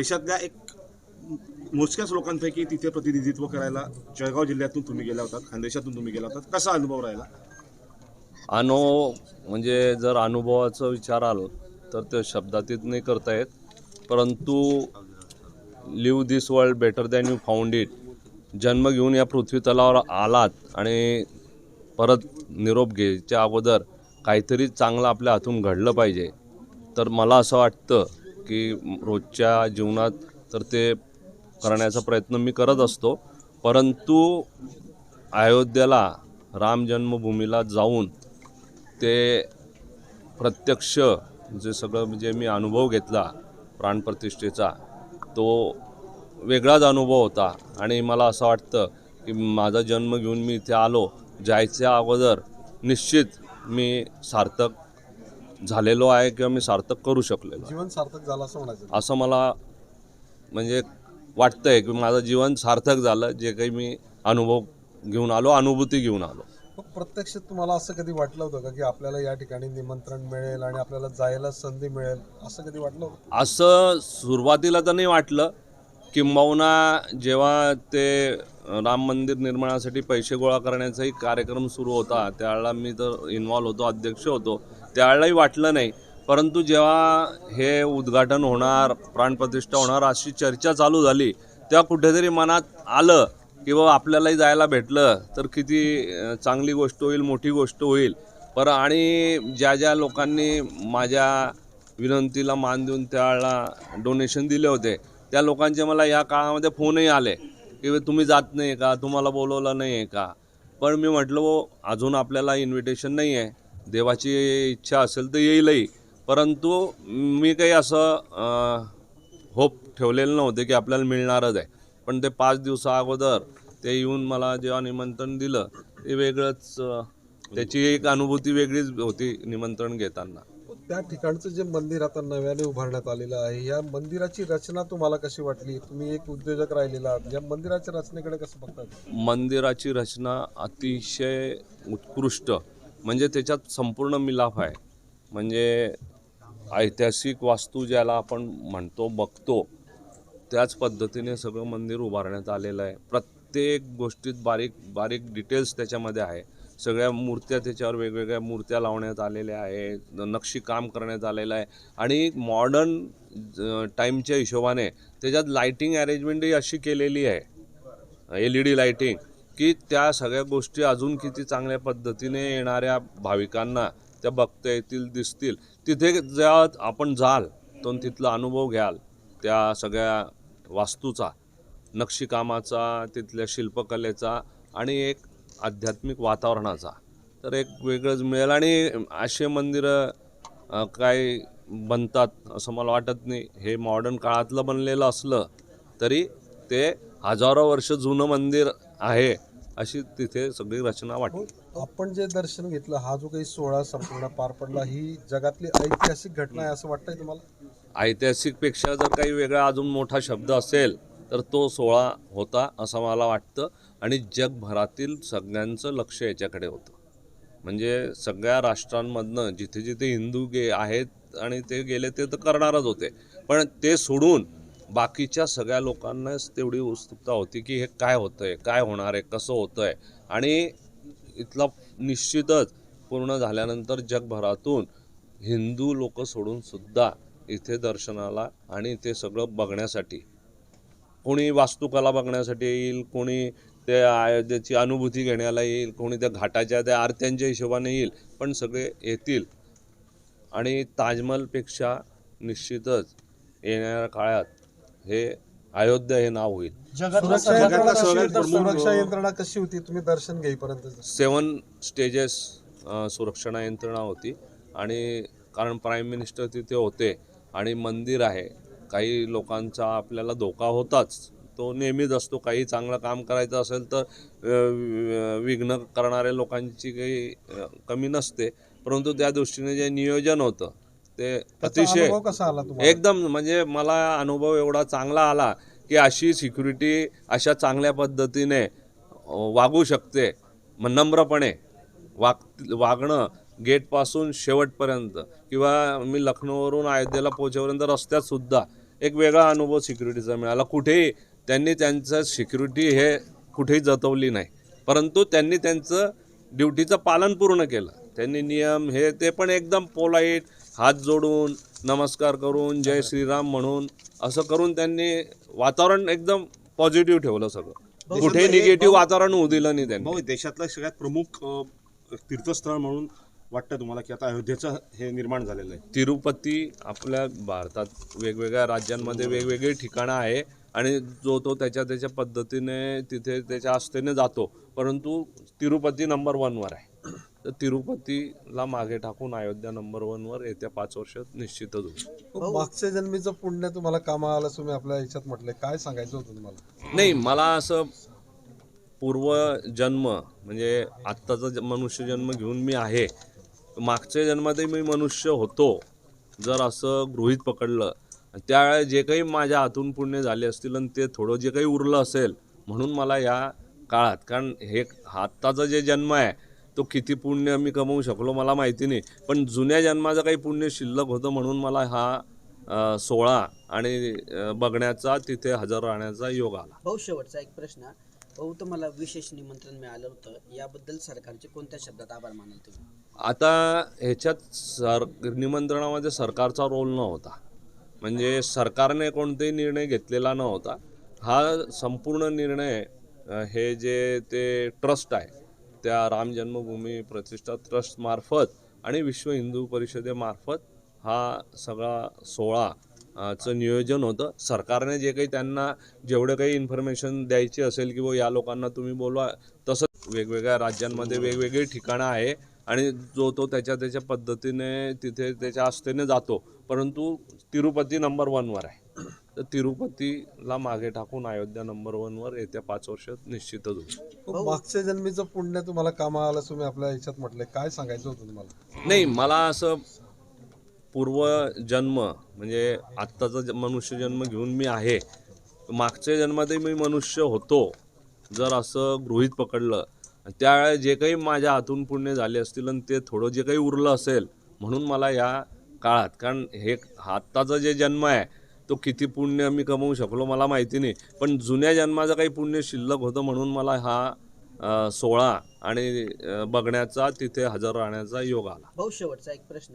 देशातल्या एक मोजक्याच लोकांपैकी तिथे प्रतिनिधित्व करायला जळगाव जिल्ह्यातून तुम्ही गेला होतात खानदेशातून तुम्ही गेला होता कसा अनुभव राहिला? अनुभव म्हणजे जर अनुभवाचा विचार आल तर ते शब्दातीत नाही करता येत. परंतु leave this world better than you found it. जन्म घेऊन या पृथ्वी तलावर आलात आणि परत निरोप घ्यायच्या अगोदर काहीतरी चांगलं आपल्या हातून घडलं पाहिजे. तर मला असं वाटतं की रोजच्या जीवनात तर ते करण्याचा प्रयत्न मी करत असतो. परंतु अयोध्येला राम जन्मभूमीला जाऊन ते प्रत्यक्ष जे सगळं म्हणजे मी अनुभव घेतला प्राणप्रतिष्ठेचा तो वेगळाच अनुभव होता. आणि मला असं वाटतं की माझा जन्म घेऊन मी इथे आलो जायच्या अगोदर निश्चित मी सार्थक झालेलो आहे किंवा मी सार्थक करू शकलेलो आहे. जीवन सार्थक झालं असं म्हणायचं असं मला म्हणजे वाटतंय की माझं जीवन सार्थक झालं जे काही मी अनुभव घेऊन आलो अनुभूती घेऊन आलो. मग प्रत्यक्ष तुम्हाला असं कधी वाटलं होतं का की आपल्याला या ठिकाणी निमंत्रण मिळेल आणि आपल्याला जायला संधी मिळेल? असं कधी वाटलं होतं? असं सुरुवातीला तर नाही वाटलं. किंबहुना जेव्हा ते राम मंदिर निर्माणासाठी पैसे गोळा करण्याचाही कार्यक्रम सुरू होता त्यावेळेला मी तर इन्व्हॉल्व होतो अध्यक्ष होतो. त्यावेळेलाही वाटलं नाही. परंतु जेव्हा हे उद्घाटन होणार प्राणप्रतिष्ठा होणार अशी चर्चा चालू झाली तेव्हा कुठेतरी मनात आलं की बाबा आपल्यालाही जायला भेटलं तर किती चांगली गोष्ट होईल मोठी गोष्ट होईल. पर आणि ज्या ज्या लोकांनी माझ्या विनंतीला मान देऊन त्यावेळेला डोनेशन दिले होते त्या लोकांचे मला या काळामध्ये फोनही आले की तुम्ही जात नाही का? तुम्हाला बोलवलं नाही आहे का? पण मी म्हटलं अजून आपल्याला इन्व्हिटेशन नाही आहे देवाची इच्छा असेल तर येईलही. परंतु मी काही असं होप ठेवलेलं नव्हते की आपल्याला मिळणारच आहे. पण ते पाच दिवसा अगोदर ते येऊन मला जेव्हा निमंत्रण दिलं ते वेगळंच त्याची एक अनुभूती वेगळीच होती निमंत्रण घेताना. त्या ठिकाणचं जे मंदिर आता नव्याने उभारण्यात आलेलं आहे या मंदिराची रचना तुम्हाला कशी वाटली? तुम्ही एक उद्योजक राहिलेला आहात या मंदिराच्या रचनेकडे कसं बघतात? मंदिराची रचना अतिशय उत्कृष्ट. म्हणजे त्याच्यात संपूर्ण मिलाफ आहे. म्हणजे ऐतिहासिक वास्तू ज्याला आपण म्हणतो बघतो त्याच पद्धतीने सगळं मंदिर उभारण्यात आलेलं आहे. प्रत्येक गोष्टीत बारीक बारीक डिटेल्स त्याच्यामध्ये आहे. सगळ्या मूर्त्या त्याच्यावर वेगवेगळ्या मूर्त्या लावण्यात आलेल्या आहे नक्षी काम करण्यात आलेलं आहे. आणि मॉडर्न टाईमच्या हिशोबाने त्याच्यात लाईटिंग अरेंजमेंटही अशी केलेली आहे. एल ई डी लाईटिंग की त्या सगळ्या गोष्टी अजून किती चांगल्या पद्धतीने येणाऱ्या भाविकांना त्या बघता येतील दिसतील. तिथे ज्या आपण जाल तर तिथला अनुभव घ्याल त्या सगळ्या वास्तूचा नक्षीकामाचा तिथल्या शिल्पकलेचा आणि एक आध्यात्मिक वातावरणाचा. तर एक वेगळंच मिळेल आणि असे मंदिरं काय बनतात असं मला वाटत नाही. हे मॉडर्न काळातलं बनलेलं असलं तरी ते हजारो वर्ष जुनं मंदिर आहे अशी तिथे सगळी रचना वाटते आपण जे दर्शन घेतलं हा जो काही सोहळा संपूर्ण पार पडला ही जगातली ऐतिहासिक घटना आहे असं वाटतंय तुम्हाला? ऐतिहासिकपेक्षा जर काही वेगळा अजून मोठा शब्द असेल तर तो सोहळा होता असं मला वाटतं. आणि जगभरातील सगळ्यांचं लक्ष याच्याकडे होतं. म्हणजे सगळ्या राष्ट्रांमधनं जिथे जिथे हिंदू गे आहेत आणि ते गेले ते तर करणारच होते. पण ते सोडून बाकीच्या सगळ्या लोकांनाच तेवढी उत्सुकता होती की हे काय होतं आहे काय होणार आहे कसं होतं आहे आणि इथला निश्चितच पूर्ण झाल्यानंतर जगभरातून हिंदू लोक सोडून सुद्धा इथे दर्शनाला आणि ते सगळं बघण्यासाठी. कोणी वास्तुकला बघण्यासाठी येईल कोणी ते त्याची अनुभूती घेण्याला येईल कोणी त्या घाटाच्या त्या आरत्यांच्या हिशोबाने येईल पण सगळे येतील. आणि ताजमहलपेक्षा निश्चितच येणाऱ्या काळात हे अयोध्या हे नाव होईल. सुरक्षा यंत्रणा कशी होती? प्रमुख- सुरक्षा यंत्रणा कशी होती? तुम्ही दर्शन घेईपर्यंत सेवन स्टेजेस सुरक्षणा यंत्रणा होती. आणि कारण प्राईम मिनिस्टर तिथे होते आणि मंदिर आहे. काही लोकांचा आपल्याला धोका होताच. तो नेहमीच असतो. काही चांगलं काम करायचं असेल तर अ, विघ्न करणाऱ्या लोकांची काही अ, कमी नसते. परंतु त्या दृष्टीने जे नियोजन होतं ते अतिशय कसा आला तुम्हाला? एकदम म्हणजे मला अनुभव एवढा चांगला आला की अशी सिक्युरिटी अशा चांगल्या पद्धतीने वागू शकते. म नम्रपणे वाग वागणं गेटपासून शेवटपर्यंत किंवा मी लखनौवरून अयोध्येला पोहोचेपर्यंत रस्त्यात सुद्धा एक वेगळा अनुभव सिक्युरिटीचा मिळाला. कुठेही त्यांनी त्यांचं सिक्युरिटी हे कुठेही जतवली नाही. परंतु त्यांनी त्यांचं ड्युटीचं पालन पूर्ण केलं. त्यांनी नियम हे ते पण एकदम पोलाईट हात जोडून नमस्कार करून जय श्रीराम म्हणून असं करून त्यांनी वातावरण एकदम पॉझिटिव्ह ठेवलं सगळं. कुठेही निगेटिव्ह वातावरण होऊ दिलं नाही त्यांनी. देशातलं सगळ्यात प्रमुख तीर्थस्थळ म्हणून वाटतं तुम्हाला की आता अयोध्येचं हे निर्माण झालेलं आहे. तिरुपती आपल्या भारतात वेगवेगळ्या राज्यांमध्ये वेगवेगळी ठिकाणं आहे आणि जो तो त्याच्या त्याच्या पद्धतीने तिथे त्याच्या आस्थेने जातो. परंतु तिरुपती नंबर वनवर आहे. तर तिरुपतीला मागे टाकून अयोध्या नंबर वनवर येत्या पाच वर्षात निश्चितच होईल. हो, मागच्या जन्मीचं पुण्य तुम्हाला कामा आलं तुम्ही आपल्या ह्याच्यात म्हटलंय. काय सांगायचं होतं तुम्हाला? नाही मला असं पूर्वजन्म म्हणजे आत्ताचा ज- मनुष्यजन्म घेऊन मी आहे. मागच्या जन्मातही मी मनुष्य होतो जर असं गृहीत पकडलं. त्यावेळेस जे काही माझ्या हातून पुण्य झाले असतील आणि ते थोडं जे काही उरलं असेल म्हणून मला या काळात कारण हे आत्ताचा जे जन्म आहे तो किती पुण्य मी कमवू शकलो मला माहिती नाही. पण जुन्या जन्माचं काही पुण्य शिल्लक होतं म्हणून मला हा सोहळा आणि बघण्याचा तिथे हजर राहण्याचा योग आला. भाऊ शेवटचा एक प्रश्न. भाऊ तुम्हाला विशेष निमंत्रण मिळालं होतं. याबद्दल सरकारचे कोणत्या शब्दात आभार मानाल तुम्ही? आता ह्याच्यात सर निमंत्रणामध्ये सरकारचा रोल नव्हता. म्हणजे सरकारने कोणताही निर्णय घेतलेला नव्हता. हा संपूर्ण निर्णय हे जे ते ट्रस्ट आहे त्या राम जन्मभूमी प्रतिष्ठा ट्रस्टमार्फत आणि विश्व हिंदू परिषदेमार्फत हा सगळा सोहळा चं नियोजन होतं. सरकारने जे काही त्यांना जेवढं काही इन्फॉर्मेशन द्यायची असेल की या लोकांना तुम्ही बोलवा तसं वेगवेगळ्या राज्यांमध्ये वेगवेगळी ठिकाणं आहे. आणि जो तो त्याच्या त्याच्या पद्धतीने तिथे त्याच्या आस्थेने जातो. परंतु तिरुपती नंबर वनवर आहे. तर तिरुपतीला मागे टाकून अयोध्या नंबर वनवर येत्या पाच वर्षात निश्चितच होईल. मागच्या जन्मीचं पुण्य तुम्हाला कामा आलं तुम्ही आपल्या ह्याच्यात म्हटलंय काय सांगायचं होतं तुम्हाला? नाही मला असं पूर्वजन्म म्हणजे आत्ताचा ज- मनुष्यजन्म घेऊन मी आहे. मागच्या जन्मातही मी मनुष्य होतो जर असं गृहीत पकडलं. त्यावेळेस जे काही माझ्या हातून पुण्य झाले असतील आणि ते थोडं जे काही उरलं असेल म्हणून मला या काळात कारण हे आत्ताचा जे जन्म आहे तो किती पुण्य मी कमवू शकलो मला माहिती नाही. पण जुन्या जन्माचं काही पुण्य शिल्लक होतं म्हणून मला हा सोहळा आणि बघण्याचा तिथे हजर राहण्याचा योग आला. भाऊ शेवटचा एक प्रश्न.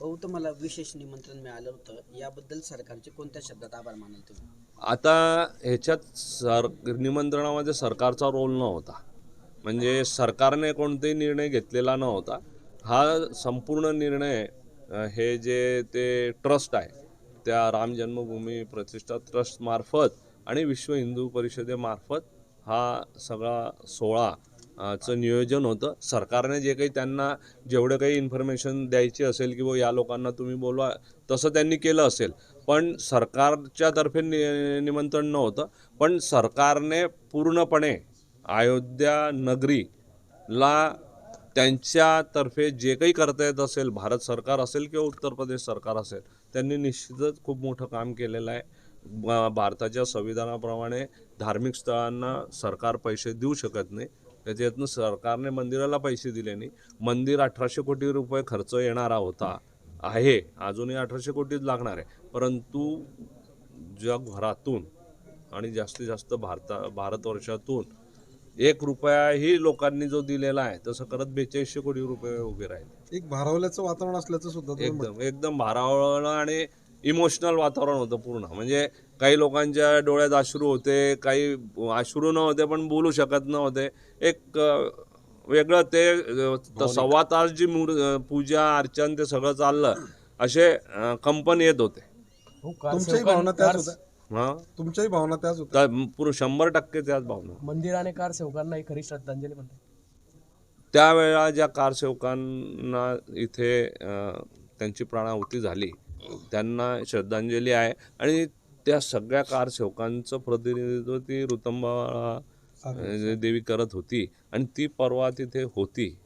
भाऊ तुम्हाला विशेष निमंत्रण मिळालं होतं. याबद्दल सरकारचे कोणत्या शब्दात आभार मानाल तुम्ही? आता ह्याच्यात सर निमंत्रणामध्ये सरकारचा रोल नव्हता. म्हणजे सरकारने कोणताही निर्णय घेतलेला नव्हता. हा संपूर्ण निर्णय हे जे ते ट्रस्ट आहे त्या राम जन्मभूमी प्रतिष्ठा ट्रस्टमार्फत आणि विश्व हिंदू परिषदेमार्फत हा सगळा सोहळा चं नियोजन होतं. सरकारने जे काही त्यांना जेवढं काही इन्फॉर्मेशन द्यायची असेल की या लोकांना तुम्ही बोलवा तसं त्यांनी केलं असेल. पण सरकारच्या तर्फे नि निमंत्रण नव्हतं. पण सरकारने पूर्णपणे अयोध्या नगरीला त्यांच्यातर्फे जे काही करता येत असेल भारत सरकार असेल किंवा उत्तर प्रदेश सरकार असेल त्यांनी निश्चितच खूप मोठं काम केलेलं आहे. भारताच्या संविधानाप्रमाणे धार्मिक स्थळांना सरकार पैसे देऊ शकत नाही. त्याच्यातनं सरकारने मंदिराला पैसे दिले नाही. मंदिर अठराशे कोटी रुपये खर्च येणारा होता आहे. अजूनही अठराशे कोटीच लागणार आहे. परंतु जगभरातून आणि जास्तीत जास्त भारता भारतवर्षातून एक रुपयाही लोकांनी जो दिलेला आहे तसं करत बेचाळीसशे कोटी रुपये उभे राहिले. एक भारावल्याचं वातावरण असल्याचं सुद्धा तुम्ही एकदम एकदम भारावळं आणि इमोशनल वातावरण होतं पूर्ण. म्हणजे काही लोकांच्या डोळ्यात अश्रू होते काही अश्रू नव्हते पण बोलू शकत नव्हते. एक अं, वेगळं ते अं, त- सव्वा तास जी मूर अं, पूजा अर्चन ते सगळं चाललं असे कंपन येत होते. तुमच्याही भावना त्याच होत्या. हां? तुमच्याही भावना त्याच होत्या. तर पूर्ण शंभर टक्के त्याच भावना. मंदिराने कार सेवकांना एक खरी श्रद्धांजली म्हणतात. त्यावेळेला ज्या कारसेवकांना इथे अ, त्यांची प्राणाहुती झाली त्यांना श्रद्धांजली आहे. आणि त्या सगळ्या कारसेवकांचं प्रतिनिधित्व ती ऋतंबा अ, देवी करत होती. आणि ती परवा तिथे होती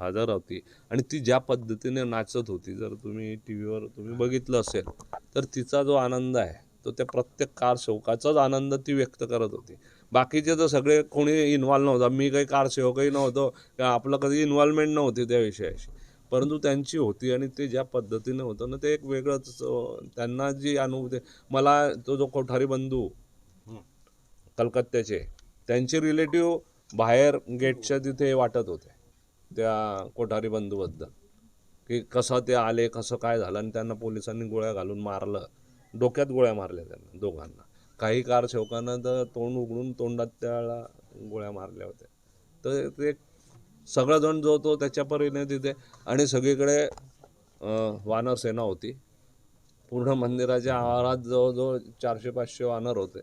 हजर होती. आणि ती ज्या पद्धतीने नाचत होती जर तुम्ही टी व्हीवर तुम्ही बघितलं असेल तर तिचा जो आनंद आहे तो त्या प्रत्येक कारसेवकाचाच आनंद ती व्यक्त करत होती. बाकीचे तर सगळे कोणी इन्व्हॉल्व नव्हता. मी काही कारसेवकही नव्हतो. किंवा आपलं कधी इन्व्हॉल्वमेंट नव्हती त्या विषयाशी. परंतु त्यांची होती आणि ते ज्या पद्धतीनं होतं ना ते एक वेगळंच त्यांना जी अनुभूती मला तो जो कोठारी बंधू कलकत्त्याचे त्यांचे रिलेटिव्ह बाहेर गेटच्या तिथे वाटत होते त्या कोठारी बंधूबद्दल की कसं ते आले कसं काय झालं आणि त्यांना पोलिसांनी गोळ्या घालून मारलं. डोक्यात गोळ्या मारल्या त्यांना दोघांना. काही कारसेवकांना तर तोंड उघडून तोंडात त्याला गोळ्या मारल्या होत्या. तर ते सगळाजण जो तो त्याच्या परीने तिथे आणि सगळीकडे वानर सेना होती. पूर्ण मंदिराच्या आवारात जवळजवळ चारशे पाचशे वानर होते.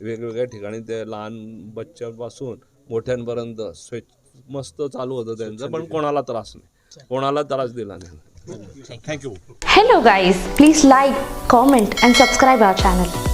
वेगवेगळ्या ठिकाणी ते लहान बच्च्यापासून मोठ्यांपर्यंत स्वेच मस्त चालू होतं त्यांचं पण कोणाला त्रास नाही. कोणाला त्रास दिला नाही. Thank you. Hello guys, please like, comment and subscribe our channel.